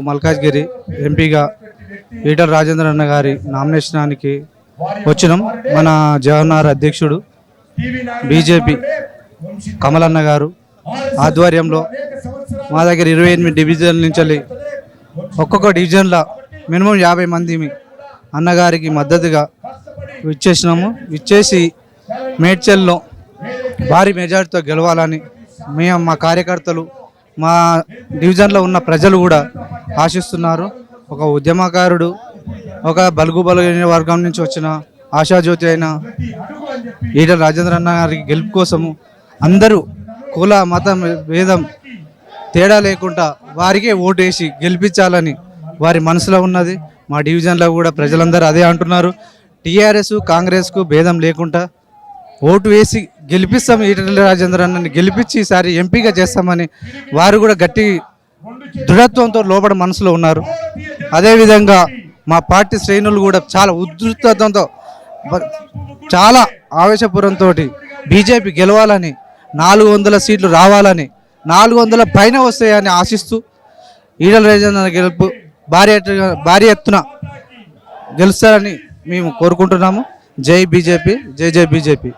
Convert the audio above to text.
మల్కాజ్గిరి ఎంపీగా ఈటల రాజేంద్ర అన్న గారి నామినేషనానికి వచ్చినాం. మన జగన్నార్ అధ్యక్షుడు బీజేపీ కమలన్న గారు ఆధ్వర్యంలో మా దగ్గర ఇరవై ఎనిమిది డివిజన్ల నుంచి ఒక్కొక్క డివిజన్లో మినిమం యాభై మంది అన్నగారికి మద్దతుగా ఇచ్చేసినాము ఇచ్చేసి మేడ్చల్లో భారీ మెజార్టీతో గెలవాలని మేము మా కార్యకర్తలు మా డివిజన్లో ఉన్న ప్రజలు కూడా ఆశిస్తున్నారు. ఒక ఉద్యమకారుడు ఒక బలుగు బలైన వర్గం నుంచి వచ్చిన ఆశాజ్యోతి అయిన ఈటల రాజేంద్ర అన్న గారికి గెలుపు కోసము అందరూ కుల మతం భేదం తేడా లేకుండా వారికే ఓటు వేసి గెలిపించాలని వారి మనసులో ఉన్నది. మా డివిజన్లో కూడా ప్రజలందరూ అదే అంటున్నారు. టీఆర్ఎస్ కాంగ్రెస్కు భేదం లేకుండా ఓటు వేసి గెలిపిస్తాం ఈటల రాజేంద్ర అన్నని గెలిపించి ఈసారి ఎంపీగా చేస్తామని వారు కూడా గట్టి దృఢత్వంతో లోపల మనసులో ఉన్నారు. అదేవిధంగా మా పార్టీ శ్రేణులు కూడా చాలా ఉధృతత్వంతో చాలా ఆవేశపురంతో బీజేపీ గెలవాలని నాలుగు వందల సీట్లు రావాలని నాలుగు వందల పైన వస్తాయని ఆశిస్తూ ఈడల రాజేంద్ర గెలుపు భారీ ఎత్తున భారీ ఎత్తున గెలుస్తారని మేము కోరుకుంటున్నాము. జై బీజేపీ జై జై బీజేపీ.